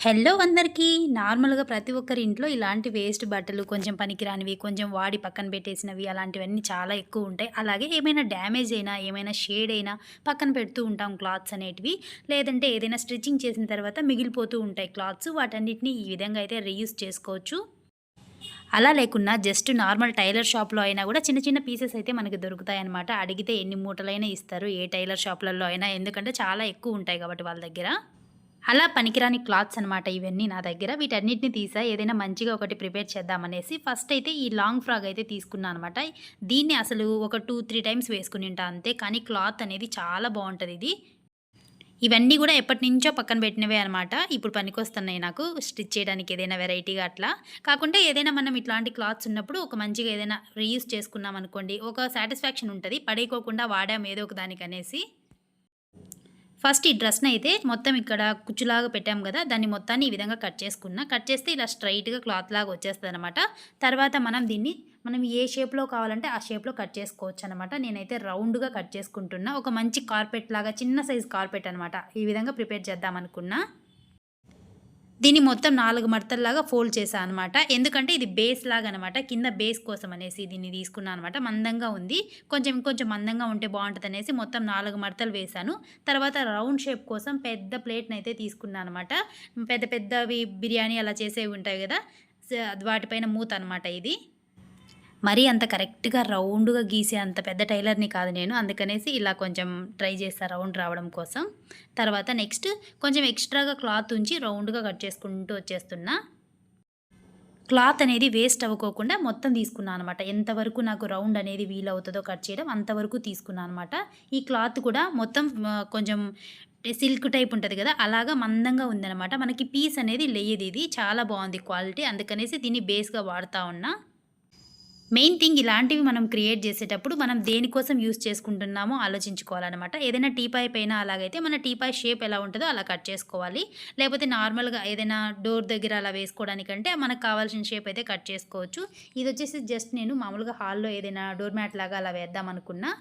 Hello అందరికీ. నార్మల్గా ప్రతి ఒక్కరి ఇంట్లో ఇలాంటి వేస్ట్ బట్టలు కొంచెం పనికిరానివి కొంచెం వాడి పక్కన పెట్టేసినవి అలాంటివన్నీ చాలా ఎక్కువ ఉంటాయి. అలాగే ఏమైనా డ్యామేజ్ అయినా ఏమైనా షేడ్ అయినా పక్కన పెడుతూ ఉంటాం క్లాత్స్ అనేటివి. లేదంటే ఏదైనా స్టిచ్చింగ్ చేసిన తర్వాత మిగిలిపోతూ ఉంటాయి క్లాత్స్. వాటన్నిటిని ఈ విధంగా అయితే రీయూస్ చేసుకోవచ్చు. అలా లేకున్నా జస్ట్ నార్మల్ టైలర్ షాప్లో అయినా కూడా చిన్న చిన్న పీసెస్ అయితే మనకి దొరుకుతాయి అనమాట అడిగితే ఎన్ని మూటలైనా ఇస్తారు ఏ టైలర్ షాప్లలో అయినా. ఎందుకంటే చాలా ఎక్కువ ఉంటాయి కాబట్టి వాళ్ళ దగ్గర. అలా పనికిరాని క్లాత్స్ అనమాట ఇవన్నీ నా దగ్గర. వీటన్నిటిని తీసా. ఏదైనా మంచిగా ఒకటి ప్రిపేర్ చేద్దామనేసి ఫస్ట్ అయితే ఈ లాంగ్ ఫ్రాక్ అయితే తీసుకున్నాను అనమాట దీన్ని అసలు ఒక టూ త్రీ టైమ్స్ వేసుకుని ఉంటా అంతే. కానీ క్లాత్ అనేది చాలా బాగుంటుంది ఇది. ఇవన్నీ కూడా ఎప్పటి నుంచో పక్కన పెట్టినవే అనమాట ఇప్పుడు పనికొస్తున్నాయి నాకు స్టిచ్ చేయడానికి ఏదైనా వెరైటీగా అట్లా. కాకుండా ఏదైనా మనం ఇట్లాంటి క్లాత్స్ ఉన్నప్పుడు ఒక మంచిగా ఏదైనా రీయూస్ చేసుకున్నాం అనుకోండి ఒక సాటిస్ఫాక్షన్ ఉంటుంది. పడేయకోకుండా వాడాం ఏదో ఒక దానికి అనేసి. ఫస్ట్ ఈ డ్రెస్ని అయితే మొత్తం ఇక్కడ కుచ్చులాగా పెట్టాం కదా దాన్ని మొత్తాన్ని ఈ విధంగా కట్ చేసుకున్నా. కట్ చేస్తే ఇలా స్ట్రైట్గా క్లాత్ లాగా వచ్చేస్తుంది అనమాట తర్వాత మనం దీన్ని మనం ఏ షేప్లో కావాలంటే ఆ షేప్లో కట్ చేసుకోవచ్చు అనమాట నేనైతే రౌండ్గా కట్ చేసుకుంటున్నా. ఒక మంచి కార్పెట్ లాగా చిన్న సైజ్ కార్పెట్ అనమాట ఈ విధంగా ప్రిపేర్ చేద్దాం అనుకున్నా దీన్ని మొత్తం నాలుగు మడతల్లాగా ఫోల్డ్ చేశాను అనమాట ఎందుకంటే ఇది బేస్ లాగా అనమాట కింద బేస్ కోసం అనేసి దీన్ని తీసుకున్నాను అనమాట మందంగా ఉంది. కొంచెం ఇంకొంచెం మందంగా ఉంటే బాగుంటుంది అనేసి మొత్తం నాలుగు మడతలు వేశాను. తర్వాత రౌండ్ షేప్ కోసం పెద్ద ప్లేట్ని అయితే తీసుకున్నాను అనమాట పెద్ద పెద్దవి బిర్యానీ అలా చేసేవి ఉంటాయి కదా వాటిపైన మూత అనమాట ఇది. మరీ అంత కరెక్ట్గా రౌండ్గా గీసే అంత పెద్ద టైలర్ని కాదు నేను. అందుకనేసి ఇలా కొంచెం ట్రై చేస్తా రౌండ్ రావడం కోసం. తర్వాత నెక్స్ట్ కొంచెం ఎక్స్ట్రాగా క్లాత్ ఉంచి రౌండ్గా కట్ చేసుకుంటూ వచ్చేస్తున్నా. క్లాత్ అనేది వేస్ట్ అవ్వకోకుండా మొత్తం తీసుకున్నాను అనమాట ఎంతవరకు నాకు రౌండ్ అనేది వీలవుతుందో కట్ చేయడం అంతవరకు తీసుకున్నాను అనమాట ఈ క్లాత్ కూడా మొత్తం కొంచెం సిల్క్ టైప్ ఉంటుంది కదా అలాగా మందంగా ఉందనమాట మనకి పీస్ అనేది లేదు ఇది చాలా బాగుంది క్వాలిటీ. అందుకనేసి దీన్ని బేస్గా వాడుతూ ఉన్నా. మెయిన్ థింగ్ ఇలాంటివి మనం క్రియేట్ చేసేటప్పుడు మనం దేనికోసం యూస్ చేసుకుంటున్నామో ఆలోచించుకోవాలన్నమాట. ఏదైనా టీపాయ్ పైన అలాగైతే మన టీపాయ్ షేప్ ఎలా ఉంటుందో అలా కట్ చేసుకోవాలి. లేకపోతే నార్మల్గా ఏదైనా డోర్ దగ్గర అలా వేసుకోవడానికంటే మనకు కావాల్సిన షేప్ అయితే కట్ చేసుకోవచ్చు. ఇది వచ్చేసి జస్ట్ నేను మామూలుగా హాల్లో ఏదైనా డోర్ మ్యాట్ లాగా అలా వేద్దాం అనుకున్నా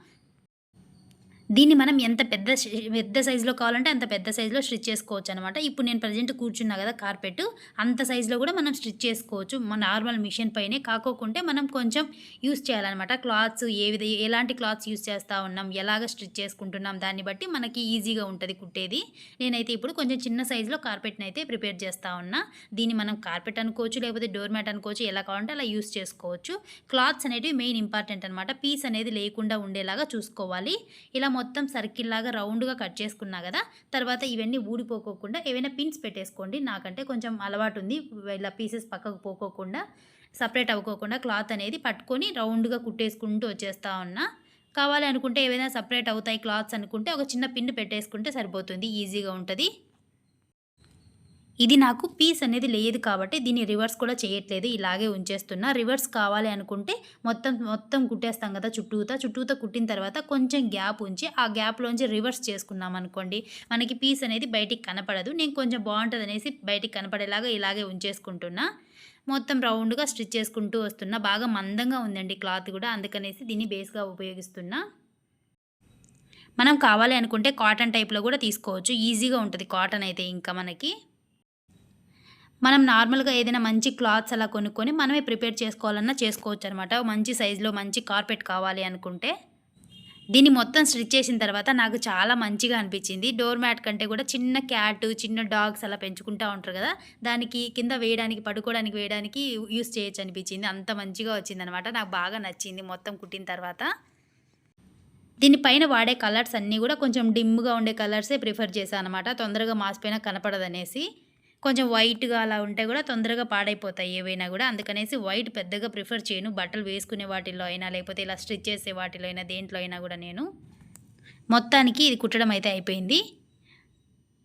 దీన్ని మనం ఎంత పెద్ద పెద్ద సైజులో కావాలంటే అంత పెద్ద సైజులో స్టిచ్ చేసుకోవచ్చు అనమాట ఇప్పుడు నేను ప్రజెంట్ కూర్చున్నా కదా కార్పెట్ అంత సైజులో కూడా మనం స్టిచ్ చేసుకోవచ్చు. మన నార్మల్ మిషన్ పైనే కాకోకుంటే మనం కొంచెం యూస్ చేయాలన్నమాట. క్లాత్స్ ఏ విధ ఎలాంటి క్లాత్స్ యూస్ చేస్తూ ఉన్నాం ఎలాగ స్టిచ్ చేసుకుంటున్నాం దాన్ని బట్టి మనకి ఈజీగా ఉంటుంది కుట్టేది. నేనైతే ఇప్పుడు కొంచెం చిన్న సైజులో కార్పెట్ని అయితే ప్రిపేర్ చేస్తూ ఉన్నా. దీన్ని మనం కార్పెట్ అనుకోవచ్చు లేకపోతే డోర్ మ్యాట్ అనుకోవచ్చు ఎలా కావాలంటే అలా యూస్ చేసుకోవచ్చు. క్లాత్స్ అనేటివి మెయిన్ ఇంపార్టెంట్ అనమాట పీస్ అనేది లేకుండా ఉండేలాగా చూసుకోవాలి. ఇలా మొత్తం సర్కిల్ లాగా రౌండ్గా కట్ చేసుకున్నా కదా తర్వాత ఇవన్నీ ఊడిపోకోకుండా ఏవైనా పిన్స్ పెట్టేసుకోండి. నాకంటే కొంచెం అలవాటు ఉంది ఇలా పీసెస్ పక్కకు పోకోకుండా సపరేట్ అవ్వకోకుండా క్లాత్ అనేది పట్టుకొని రౌండ్గా కుట్టేసుకుంటూ వచ్చేస్తా ఉన్నా. కావాలి అనుకుంటే ఏవైనా సపరేట్ అవుతాయి క్లాత్స్ అనుకుంటే ఒక చిన్న పిన్ పెట్టేసుకుంటే సరిపోతుంది. ఈజీగా ఉంటుంది. ఇది నాకు పీస్ అనేది లేదు కాబట్టి దీన్ని రివర్స్ కూడా చేయట్లేదు. ఇలాగే ఉంచేస్తున్నా. రివర్స్ కావాలి అనుకుంటే మొత్తం మొత్తం కుట్టేస్తాం కదా చుట్టూతా. చుట్టూతా కుట్టిన తర్వాత కొంచెం గ్యాప్ ఉంచి ఆ గ్యాప్లోంచి రివర్స్ చేసుకున్నాం అనుకోండి మనకి పీస్ అనేది బయటికి కనపడదు. నేను కొంచెం బాగుంటుంది అనేసి బయటికి కనపడేలాగా ఇలాగే ఉంచేసుకుంటున్నా. మొత్తం రౌండ్గా స్టిచ్ చేసుకుంటూ వస్తున్నా. బాగా మందంగా ఉందండి క్లాత్ కూడా. అందుకనేసి దీన్ని బేస్గా ఉపయోగిస్తున్నా. మనం కావాలి అనుకుంటే కాటన్ టైప్లో కూడా తీసుకోవచ్చు. ఈజీగా ఉంటుంది కాటన్ అయితే ఇంకా మనకి. మనం నార్మల్గా ఏదైనా మంచి క్లాత్స్ అలా కొనుక్కొని మనమే ప్రిపేర్ చేసుకోవాలన్నా చేసుకోవచ్చు అనమాట మంచి సైజులో మంచి కార్పెట్ కావాలి అనుకుంటే దీన్ని మొత్తం స్టిచ్ చేసిన తర్వాత నాకు చాలా మంచిగా అనిపించింది. డోర్ మ్యాట్ కంటే కూడా చిన్న క్యాట్ చిన్న డాగ్స్ అలా పెంచుకుంటూ ఉంటారు కదా దానికి కింద వేయడానికి పడుకోవడానికి వేయడానికి యూస్ చేయొచ్చు అనిపించింది. అంత మంచిగా వచ్చిందనమాట. నాకు బాగా నచ్చింది మొత్తం కుట్టిన తర్వాత. దీనిపైన వాడే కలర్స్ అన్నీ కూడా కొంచెం డిమ్గా ఉండే కలర్సే ప్రిఫర్ చేశాను అనమాట తొందరగా మాసిపోయినా కనపడదనేసి. కొంచెం వైట్గా అలా ఉంటే కూడా తొందరగా పాడైపోతాయి ఏవైనా కూడా. అందుకనేసి వైట్ పెద్దగా ప్రిఫర్ చేయను. బట్టలు వేసుకునే వాటిల్లో అయినా లేకపోతే ఇలా స్టిచ్ చేసే వాటిలో అయినా దేంట్లో అయినా కూడా నేను. మొత్తానికి ఇది కుట్టడం అయితే అయిపోయింది.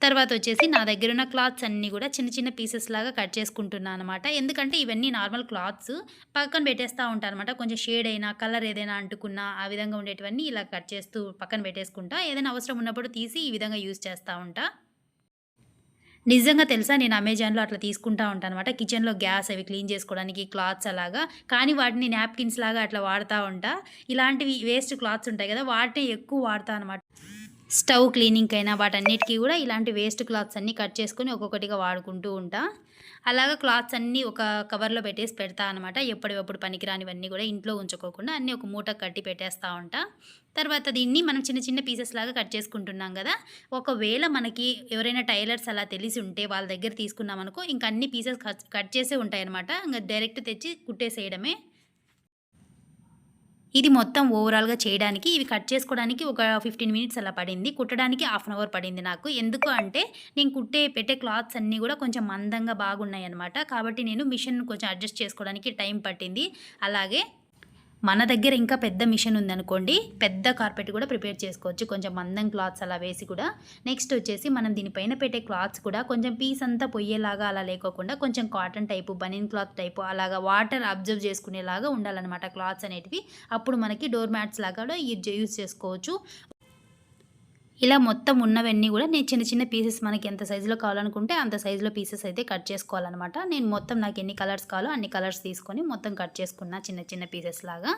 తర్వాత వచ్చేసి నా దగ్గర ఉన్న క్లాత్స్ అన్నీ కూడా చిన్న చిన్న పీసెస్ లాగా కట్ చేసుకుంటున్నాను అనమాట ఎందుకంటే ఇవన్నీ నార్మల్ క్లాత్స్ పక్కన పెట్టేస్తూ ఉంటాను అనమాట కొంచెం షేడ్ అయినా కలర్ ఏదైనా అంటుకున్నా ఆ విధంగా ఉండేటివన్నీ ఇలా కట్ చేస్తూ పక్కన పెట్టేసుకుంటా. ఏదైనా అవసరం ఉన్నప్పుడు తీసి ఈ విధంగా యూజ్ చేస్తూ ఉంటా. నిజంగా తెలుసా నేను అమెజాన్లో అట్లా తీసుకుంటా ఉంటాను అనమాట కిచెన్లో గ్యాస్ అవి క్లీన్ చేసుకోవడానికి క్లాత్స్ అలాగా. కానీ వాటిని నాప్కిన్స్ లాగా అట్లా వాడుతూ ఉంటా. ఇలాంటివి వేస్ట్ క్లాత్స్ ఉంటాయి కదా వాటిని ఎక్కువ వాడతా అనమాట స్టవ్ క్లీనింగ్ అయినా వాటన్నిటికీ కూడా ఇలాంటి వేస్ట్ క్లాత్స్ అన్నీ కట్ చేసుకొని ఒక్కొక్కటిగా వాడుకుంటూ ఉంటా. అలాగా క్లాత్స్ అన్నీ ఒక కవర్లో పెట్టేసి పెడతా అనమాట ఎప్పటికప్పుడు పనికిరానివన్నీ కూడా ఇంట్లో ఉంచుకోకుండా అన్నీ ఒక మూట కట్టి పెట్టేస్తూ ఉంటా. తర్వాత దీన్ని మనం చిన్న చిన్న పీసెస్ లాగా కట్ చేసుకుంటున్నాం కదా. ఒకవేళ మనకి ఎవరైనా టైలర్స్ అలా తెలిసి ఉంటే వాళ్ళ దగ్గర తీసుకున్నాం అనుకో ఇంకా అన్ని పీసెస్ కట్ చేసే ఉంటాయన్నమాట. ఇంకా డైరెక్ట్ తెచ్చి కుట్టేసేయడమే. ఇది మొత్తం ఓవరాల్గా చేయడానికి ఇవి కట్ చేసుకోవడానికి ఒక ఫిఫ్టీన్ మినిట్స్ అలా పడింది. కుట్టడానికి హాఫ్ అన్ అవర్ పడింది నాకు. ఎందుకు అంటే నేను కుట్టే పెట్టే క్లాత్స్ అన్నీ కూడా కొంచెం మందంగా బాగున్నాయి అనమాట కాబట్టి నేను మిషన్ కొంచెం అడ్జస్ట్ చేసుకోవడానికి టైం పట్టింది. అలాగే మన దగ్గర ఇంకా పెద్ద మిషన్ ఉందనుకోండి పెద్ద కార్పెట్ కూడా ప్రిపేర్ చేసుకోవచ్చు. కొంచెం మందం క్లాత్స్ అలా వేసి కూడా. నెక్స్ట్ వచ్చేసి మనం దీనిపైన పెట్టే క్లాత్స్ కూడా కొంచెం పీస్ అంతా పొయ్యేలాగా అలా లేకోకుండా కొంచెం cotton type banian cloth type అలాగా వాటర్ అబ్జర్వ్ చేసుకునేలాగా ఉండాలన్నమాట క్లాత్స్ అనేటివి. అప్పుడు మనకి డోర్ మ్యాట్స్ లాగా కూడా యూజ్ చేసుకోవచ్చు. ఇలా మొత్తం ఉన్నవన్నీ కూడా నేను చిన్న చిన్న పీసెస్ మనకి ఎంత సైజులో కావాలనుకుంటే అంత సైజులో పీసెస్ అయితే కట్ చేసుకోవాలన్నమాట. నేను మొత్తం నాకు ఎన్ని కలర్స్ కావాలో అన్ని కలర్స్ తీసుకొని మొత్తం కట్ చేసుకున్నా చిన్న చిన్న పీసెస్ లాగా.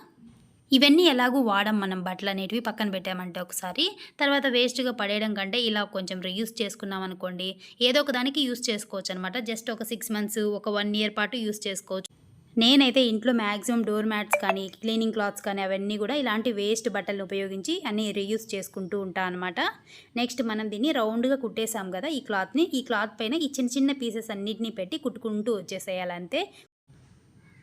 ఇవన్నీ ఎలాగూ వాడం మనం బట్టలు అనేటివి పక్కన పెట్టామంటే ఒకసారి. తర్వాత వేస్ట్గా పడేయడం కంటే ఇలా కొంచెం రీయూస్ చేసుకున్నాం అనుకోండి ఏదో ఒక దానికి యూస్ చేసుకోవచ్చు అనమాట జస్ట్ ఒక సిక్స్ మంత్స్ ఒక వన్ ఇయర్ పాటు యూస్ చేసుకోవచ్చు. నేనైతే ఇంట్లో మ్యాక్సిమం డోర్ మ్యాట్స్ కానీ క్లీనింగ్ క్లాత్స్ కానీ అవన్నీ కూడా ఇలాంటి వేస్ట్ బట్టలను ఉపయోగించి అన్నీ రీయూస్ చేసుకుంటూ ఉంటాను అనమాట నెక్స్ట్ మనం దీన్ని రౌండ్గా కుట్టేసాం కదా ఈ క్లాత్ని. ఈ క్లాత్ పైన ఈ చిన్న చిన్న పీసెస్ అన్నిటిని పెట్టి కుట్టుకుంటూ వచ్చేసేయాలంతే.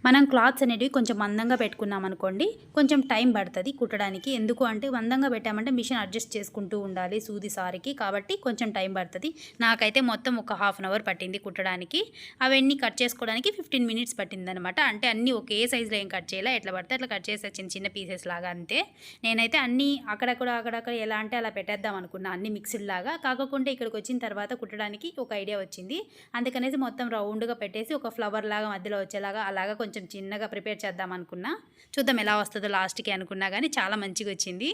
మనం క్లాత్స్ అనేటివి కొంచెం మందంగా పెట్టుకున్నాం అనుకోండి కొంచెం టైం పడుతుంది కుట్టడానికి. ఎందుకు అంటే మందంగా పెట్టామంటే మిషన్ అడ్జస్ట్ చేసుకుంటూ ఉండాలి సూది సారికి కాబట్టి కొంచెం టైం పడుతుంది. నాకైతే మొత్తం ఒక హాఫ్ అన్ అవర్ పట్టింది కుట్టడానికి. అవన్నీ కట్ చేసుకోవడానికి ఫిఫ్టీన్ మినిట్స్ పట్టింది అనమాట అంటే అన్నీ ఒకే సైజులో ఏం కట్ చేయాలి. ఎట్లా పడితే అట్లా కట్ చేసే చిన్న చిన్న పీసెస్ లాగా అంతే. నేనైతే అన్నీ అక్కడక్కడ అక్కడక్కడ ఎలా అంటే అలా పెట్టేద్దాం అనుకున్నా. అన్ని మిక్స్డ్ లాగా. కాకుండా ఇక్కడికి వచ్చిన తర్వాత కుట్టడానికి ఒక ఐడియా వచ్చింది. అందుకనేసి మొత్తం రౌండ్గా పెట్టేసి ఒక ఫ్లవర్ లాగా మధ్యలో వచ్చేలాగా అలాగా కొంచెం కొంచెం చిన్నగా ప్రిపేర్ చేద్దాం అనుకున్నా చూద్దాం ఎలా వస్తుందో లాస్ట్కి అనుకున్నా కానీ చాలా మంచిగా వచ్చింది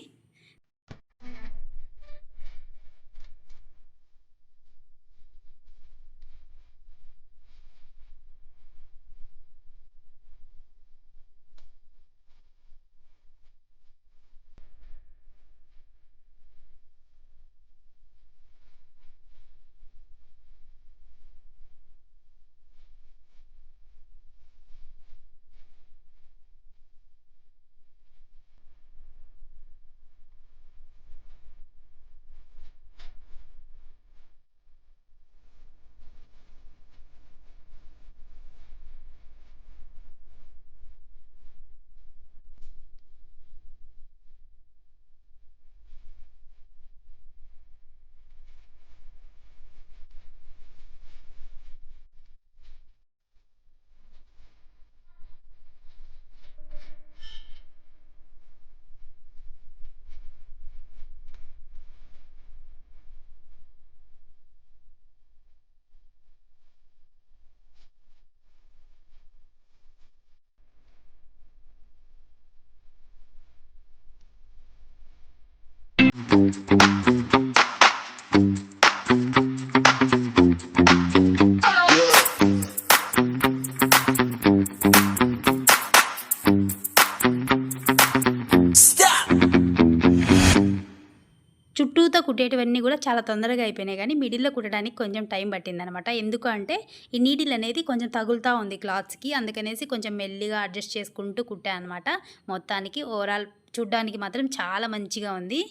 చుట్టూతో కుట్టేటివన్నీ కూడా చాలా తొందరగా అయిపోయినాయి కానీ మిడిల్లో కుట్టడానికి కొంచెం టైం పట్టిందనమాట ఎందుకు అంటే ఈ నీడిల్ అనేది కొంచెం తగులుతూ ఉంది క్లాత్స్కి అందుకనేసి కొంచెం మెల్లిగా అడ్జస్ట్ చేసుకుంటూ కుట్టా అనమాట మొత్తానికి ఓవరాల్ చూడ్డానికి మాత్రం చాలా మంచిగా ఉంది.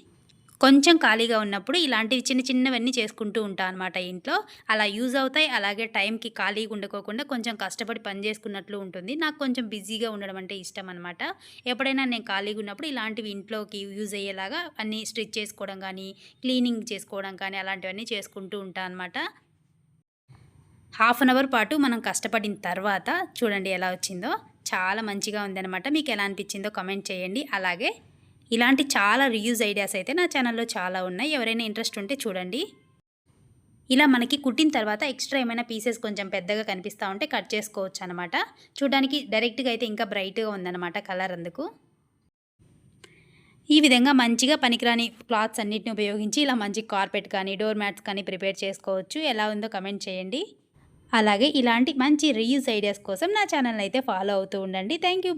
కొంచెం ఖాళీగా ఉన్నప్పుడు ఇలాంటివి చిన్న చిన్నవన్నీ చేసుకుంటూ ఉంటాను అనమాట ఇంట్లో. అలా యూజ్ అవుతాయి. అలాగే టైంకి ఖాళీగా ఉండకోకుండా కొంచెం కష్టపడి పని చేసుకున్నట్లు ఉంటుంది. నాకు కొంచెం బిజీగా ఉండడం అంటే ఇష్టం అనమాట ఎప్పుడైనా నేను ఖాళీగా ఉన్నప్పుడు ఇలాంటివి ఇంట్లోకి యూజ్ అయ్యేలాగా అన్నీ స్టిచ్ చేసుకోవడం కానీ క్లీనింగ్ చేసుకోవడం కానీ అలాంటివన్నీ చేసుకుంటూ ఉంటాను అనమాట హాఫ్ అన్ అవర్ పాటు మనం కష్టపడిన తర్వాత చూడండి ఎలా వచ్చిందో. చాలా మంచిగా ఉందనమాట మీకు ఎలా అనిపించిందో కమెంట్ చేయండి. అలాగే ఇలాంటి చాలా రియూజ్ ఐడియాస్ అయితే నా ఛానల్లో చాలా ఉన్నాయి. ఎవరైనా ఇంట్రెస్ట్ ఉంటే చూడండి. ఇలా మనకి కుట్టిన తర్వాత ఎక్స్ట్రా ఏమైనా పీసెస్ కొంచెం పెద్దగా కనిపిస్తూ ఉంటే కట్ చేసుకోవచ్చు అనమాట చూడడానికి డైరెక్ట్గా అయితే ఇంకా బ్రైట్గా ఉందన్నమాట కలర్ అందుకు. ఈ విధంగా మంచిగా పనికిరాని క్లాత్స్ అన్నిటిని ఉపయోగించి ఇలా మంచి కార్పెట్ కానీ డోర్ మ్యాట్స్ కానీ ప్రిపేర్ చేసుకోవచ్చు. ఎలా ఉందో కమెంట్ చేయండి. అలాగే ఇలాంటి మంచి రీయూజ్ ఐడియాస్ కోసం నా ఛానల్ అయితే ఫాలో అవుతూ ఉండండి. థ్యాంక్